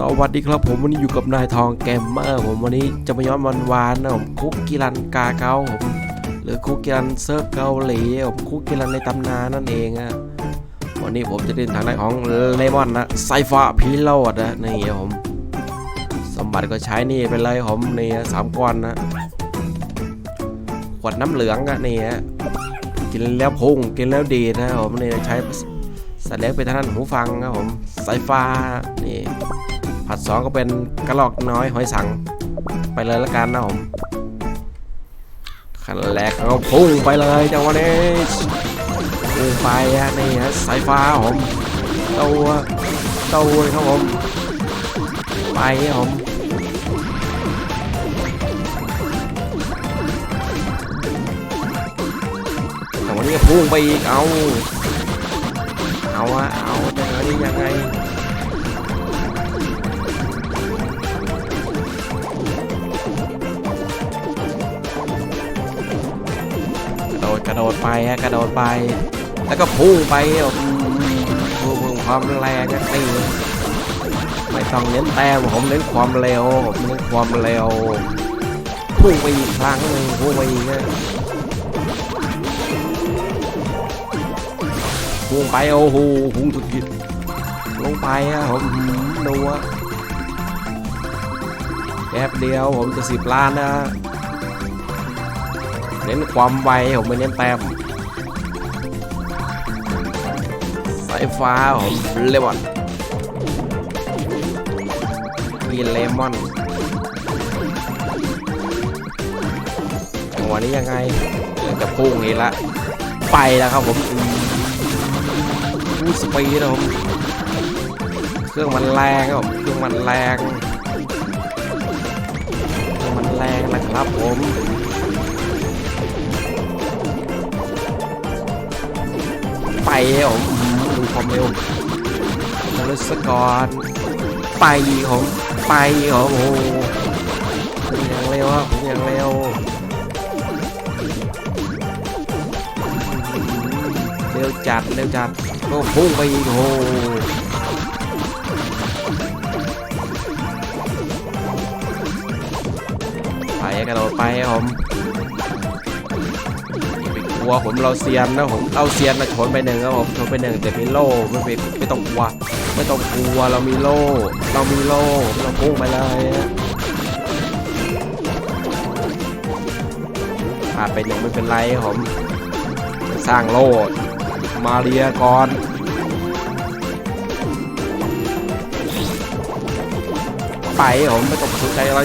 สวัสดีครับผมวันนี้อยู่กับนายทองแกมเมอร์ผมวันนี้จะมาย้อนวันวานนะผมคุกกิรันกาเกาผมหรือคุกกิรันเซิร์ฟเกาหลีผมคุกกิรันในตำนานนั่นเองอะวันนี้ผมจะเดินทางด้านของเลมอนนะไซฟ้าพีโรดนะนี่ผม สมบัติก็ใช้นี่ไปเลยผมนี่สามก้อนนะขวดน้ำเหลืองอะนี่ฮะกินแล้วพุ่งกินแล้วดีนะผมนี่ใช้สัตว์เลี้ยงเป็นทางด้านหูฟังครับผมไซฟ้านี่ ผัดสองก็เป็นกระลอกน้อยหอยสัง ไปเลยละกันนะผมขั้นแรกเขาพุ่งไปเลยจังหวะนี้พุ่งไปนี่ฮะสายฟ้าผมเตัวเตัวเลยครับผมไปครับผมจังหวะนี้พุ่งไปอีกเอา เอาอะเอาจังหวะนี้ยังไง ระโดดกระโดดไปฮะกระโดดไป แล้วก็พุ่งไปอืมพุ่งพุ่งความแรงก็ตีไม่ต้องเน้นแต้มผมเน้นความเร็วผมเน้นความเร็วพุ่งไปอีกครั้งหนึ่งพุ่งไปอีกนะพุ่งไปโอ้โหพุ่งสุดขีดลงไปฮะผมดูว่าแป๊บเดียวผมจะสิบล้านนะ เน้นความไวผมไม่เน้นแต้มสายฟ้าผมเลมอนมีเลมอนจังหวะนี้ยังไงจะพุ่งนี่ละ ไปแล้วครับผมอู้สปีดนะผมเครื่องมันแรงครับเครื่องมันแรง เครื่องมันแรงนะครับผม ผมดูความเร็วมาเลสกอร์ไปผมไปผมโอ้โหผมอย่างเร็วครับผมอย่างเร็วเร็วจัดเร็วจัดก็พุ่งไปโอ้โหไปกระโดดไปผม ลัวผมเราเซียนนะผมเราเซียนนะชนไปหนึ่งครับผมชนไปหนึ่งแต่มีโล่ไม่ไปไม่ต้องกลัวไม่ต้องกลัวเรามีโล่ เรามีโล่เราพุ่งไปเลยพลาดไปหนึ่งไม่เป็นไรครับผมสร้างโล่มาเรียก่อนไปครับผมไม่ต้องสนใจอะไร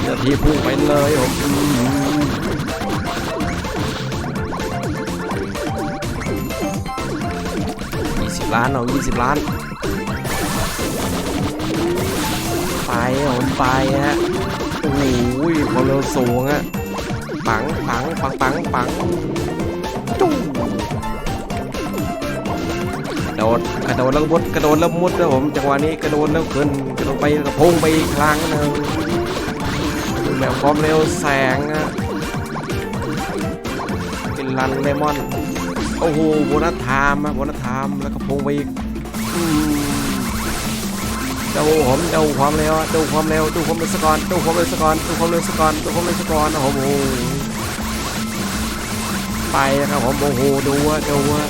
เดี๋ยวทีพุ่งไปเลยครับผม 20 ล้านเอา20 ล้าน ไปผมไปฮะโอ้โหความเร็วสูงอะปังปังปังปังปังจุ้งกระโดดกระโดดแล้วมุดกระโดดแล้วมุดนะผมจังหวะนี้กระโดดแล้วขึ้นกระโดดไปกระพุ่งไปอีกครั้งหนึงแบบความเร็วแสงอะเป็นรันเลมอนโอ้โหโบนัส ไทม์อะโบนัสไทม์แล้วก็พุ่งไปอีกอืมดูผมเดูความเร็วอะดูความเร็วดูความเร็วสกอนดูความเร็วสกอนดูความเร็วสกอนดูความเร็วสกอนนะผมโอ้โหไปนะครับผมโอ้โหดูว่าดูว่า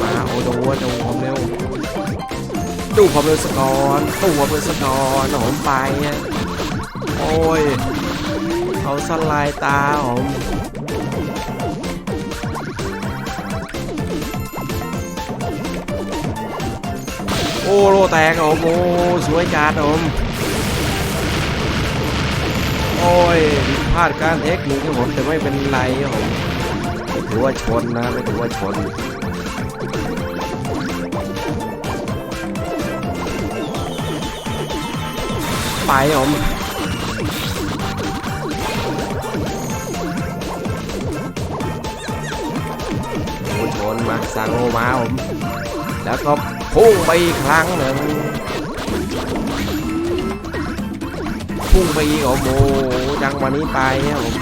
มาโอ้ดูว่าดูความเร็วดูความเร็วสกอนดูความเร็วสกอนนะผมไปอะโอ้ยเขาสลายตาผม โอ้โลแตกครับผมโอ้สวยจัดครับผมโอ้ยพลาดการเทคนิคครับผมแต่ไม่เป็นไรครับผมไม่ถือว่าชนนะไม่ถือว่าชนไปผมโอ้ชนมาสังโอมาผมแล้วก็ พุ่งไปอีกครั้งหนึ่งพุ่งไปอีกโอ้โหจังวะนี้ไปครับผม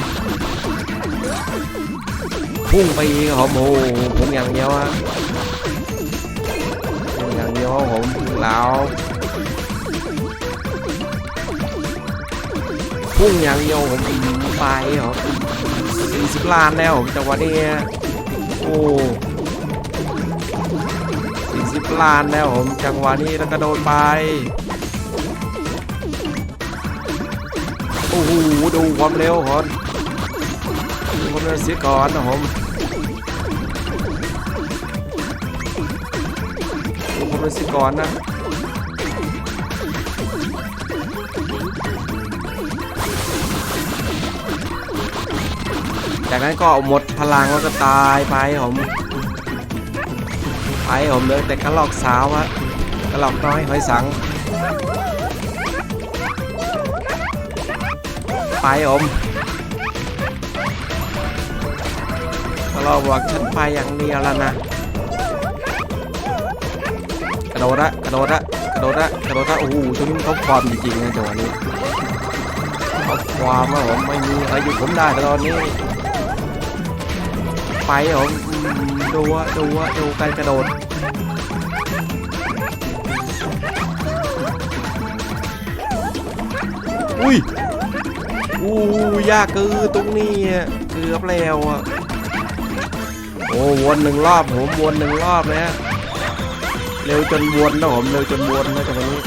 พุ่งไปอีกครับโอ้โหผมอย่างเดียวอะอืมอย่างเดียวผมแล้วพุ่งอย่างเดียวผมไปเหรอสี่สิบล้านแล้วผมจังหวะนี้โอ้ สี่สิบล้านแล้วผมจังหวะนี้แล้วก็โดนไปโอ้โหดูความเร็วก่อนดูความเร็วเสียก่อนนะผมดูผมเป็นสิกรนะจากนั้นก็หมดพลังแล้วก็ตายไปผม ไปผมเลยแต่กระหลอกสาวอะกระหลอกน้อยหอยสัง ไปผมกระหลอกบอกฉันไปอย่างเดียวแล้วนะ กระโดดละกระโดดละกระโดดละกระโดดละโอ้โหชุดนี้เขาความจริงๆนะจังหวะนี้เขาความว่าผมไม่มีใครหยุดผมได้ตอนนี้ไปผมดูว่าดูว่าดูการกระโดด อุ้ยอู้ยากเกือตรงนี้เกือบแล้วอะโอ้วนหนึ่งรอบผมวนหนึ่งรอบนะฮะเร็วจนวนนะผมเร็วจนวนนะจังหวะนี้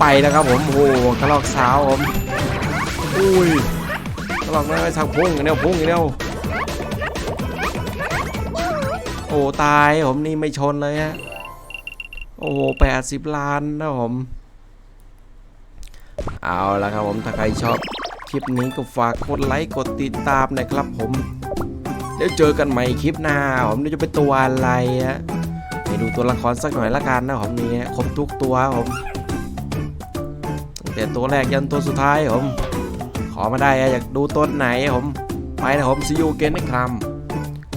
ไปแล้วครับผมโอ้โหกระลอกสาวผมอุ้ย กระลอกน้อยสักพุ่งอย่างเดียวพุ่งอย่างเดียวโอ้ตายผมนี่ไม่ชนเลยฮะโอ้โหแปดสิบล้านนะผม เอาละครับผมถ้าใครชอบคลิปนี้ก็ฝากกดไลค์กดติดตามนะครับผมเดี๋ยวเจอกันใหม่คลิปหน้าผมเดี๋ยวจะเป็นตัวอะไรอะไปดูตัวละครสักหน่อยละกันนะผมนี่ครบทุกตัวผมตั้งแต่ตัวแรกยันตัวสุดท้ายผม อมาได้อะอยากดูต้นไหนผม ไปนะผมซีอูเกนนะครับ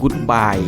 Goodbye